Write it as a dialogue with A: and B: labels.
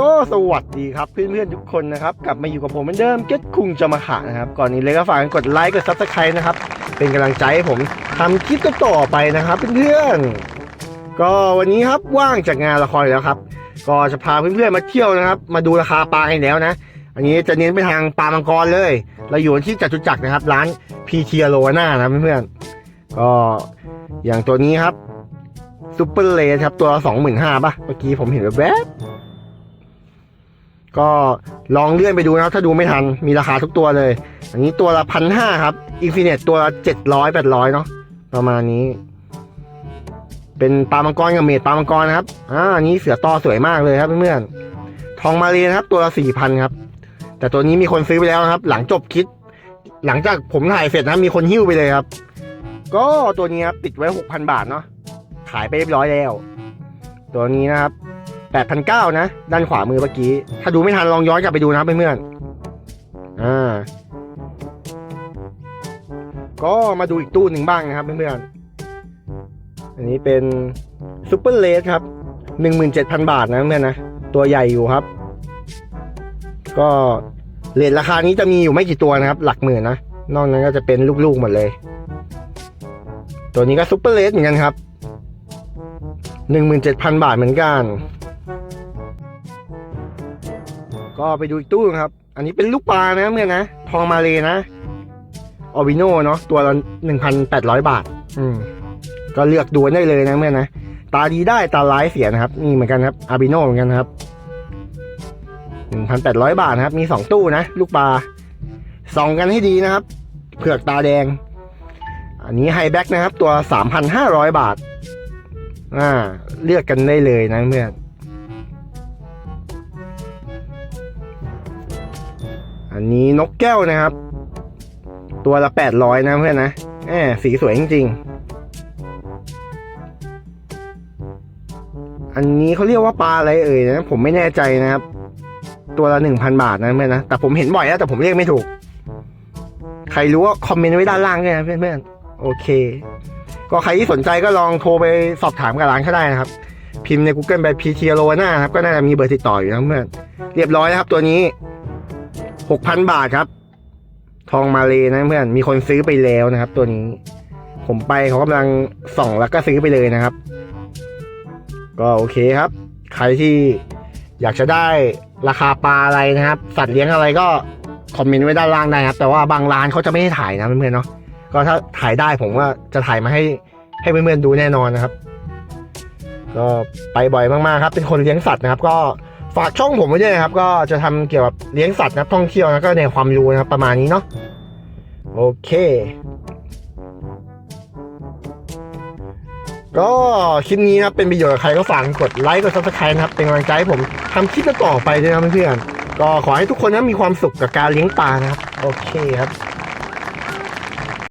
A: ก็สวัสดีครับเพื่อนๆทุกคนนะครับ กลับมาอยู่กับผมเหมือนเดิมเก็ตคุงจะมาหานะครับ ก่อนนี้เลยก็ฝากกดไลค์กดซับสไครต์นะครับ เป็นกำลังใจให้ผมทำคลิปต่อๆไปนะครับเพื่อนๆก็วันนี้ครับว่างจากงานละครอีกแล้วครับ ก็จะพาเพื่อนๆมาเที่ยวนะครับ มาดูราคาปลากันอีกแล้วนะ อันนี้จะเน้นไปทางปลามังกรเลย เราอยู่ที่จตุจักรนะครับ ร้านพีเทียโลนานะเพื่อนๆก็อย่างตัวนี้ครับซูเปอร์เลสครับตัวสองหมื่นห้าป่ะเมื่อกี้ผมเห็นแบบบ ก็ลองเลื่อนไปดูนะครับ ถ้าดูไม่ทันมีราคาทุกตัวเลย อันนี้ตัวละพันห้าครับอินฟินิตตัวละเจ็ดร้อยแปดร้อยเนาะประมาณนี้ เป็นปลามังกรกับเมดปลามังกรนะครับอ่าอันนี้เสือต่อสวยมากเลยครับเพื่อนๆทองมาเรียนะครับ ตัวละสี่พันครับ แต่ตัวนี้มีคนซื้อไปแล้วนะครับ หลังจบคลิปหลังจากผมถ่ายเสร็จนะมีคนหิ้วไปเลยครับ ก็ตัวนี้ครับติดไว้หกพันบาทเนาะขายไปเรียบร้อยแล้ว ตัวนี้นะครับ แปดพันเก้านะ ด้านขวามือเมื่อกี้ ถ้าดูไม่ทันลองย้อนกลับไปดูนะเพื่อนๆอ่า ก็มาดูอีกตู้หนึ่งบ้างนะครับเพื่อนๆ อันนี้เป็นซูเปอร์เลสครับหนึ่งหมื่นเจ็ดพันบาทนะเพื่อนนะ ตัวใหญ่อยู่ครับ ก็เลทราคานี้จะมีอยู่ไม่กี่ตัวนะครับ หลักหมื่นนะ นอกนั้นก็จะเป็นลูกๆหมดเลย ตัวนี้ก็ซูเปอร์เลสเหมือนกันครับหนึ่งหมื่นเจ็ดพันบาทเหมือนกัน ก็ไปดูอีกตู้ครับ อันนี้เป็นลูกปลานะเพื่อนนะ ทองมาเลยนะออบิโนเนาะตัวละหนึ่งพันแปดร้อยบาท อืม ก็เลือกดูได้เลยนะเพื่อนนะ ตาดีได้ตาร้ายเสียนะครับ นี่เหมือนกันครับอาบิโนเหมือนกันครับหนึ่งพันแปดร้อยบาทนะครับ มีสองตู้นะ ลูกปลาส่องกันให้ดีนะครับ เผือกตาแดง อันนี้ไฮแบ็กนะครับ ตัวสามพันห้าร้อยบาทอ่าเลือกกันได้เลยนะเพื่อน อันนี้นกแก้วนะครับ ตัวละแปดร้อยนะเพื่อนนะแหมสีสวยจริงๆ อันนี้เขาเรียกว่าปลาอะไรเอ่ยนะผมไม่แน่ใจนะครับ ตัวละหนึ่งพันบาทนะเพื่อนนะแต่ผมเห็นบ่อยแล้วแต่ผมเรียกไม่ถูก ใครรู้ว่าคอมเมนต์ไว้ด้านล่างด้วยนะเพื่อนๆโอเค ก็ใครที่สนใจก็ลองโทรไปสอบถามกับร้านเขาได้นะครับพิมพ์ใน Google ไปพีเทียโลนาครับก็น่าจะมีเบอร์ติดต่ออยู่นะเพื่อนเรียบร้อยนะครับตัวนี้ หกพันบาทครับ ทองมาเลยนะเพื่อนมีคนซื้อไปแล้วนะครับ ตัวนี้ ผมไปเขากำลังส่องแล้วก็ซื้อไปเลยนะครับ ก็โอเคครับ ใครที่อยากจะได้ราคาปลาอะไรนะครับ สัตว์เลี้ยงอะไรก็คอมเมนต์ไว้ด้านล่างได้ครับ แต่ว่าบางร้านเขาจะไม่ให้ถ่ายนะเพื่อนๆเนาะก็ถ้าถ่ายได้ผมว่าจะถ่ายมาให้ให้เพื่อนๆดูแน่นอนนะครับ ก็ไปบ่อยมากๆครับ เป็นคนเลี้ยงสัตว์นะครับ ก็ ฝากช่องผมไว้ด้วยนะครับ ก็จะทำเกี่ยวกับเลี้ยงสัตว์นะท่องเที่ยวนะก็ในความรู้นะครับประมาณนี้เนาะโอเค ก็คลิปนี้นะเป็นประโยชน์กับใครก็ฝากกดไลค์กดซับสไครต์นะครับ เป็นกำลังใจให้ผมทำคลิปต่อไปด้วยนะเพื่อนๆก็ขอให้ทุกคนนะมีความสุขกับการเลี้ยงปลานะครับ โอเคครับ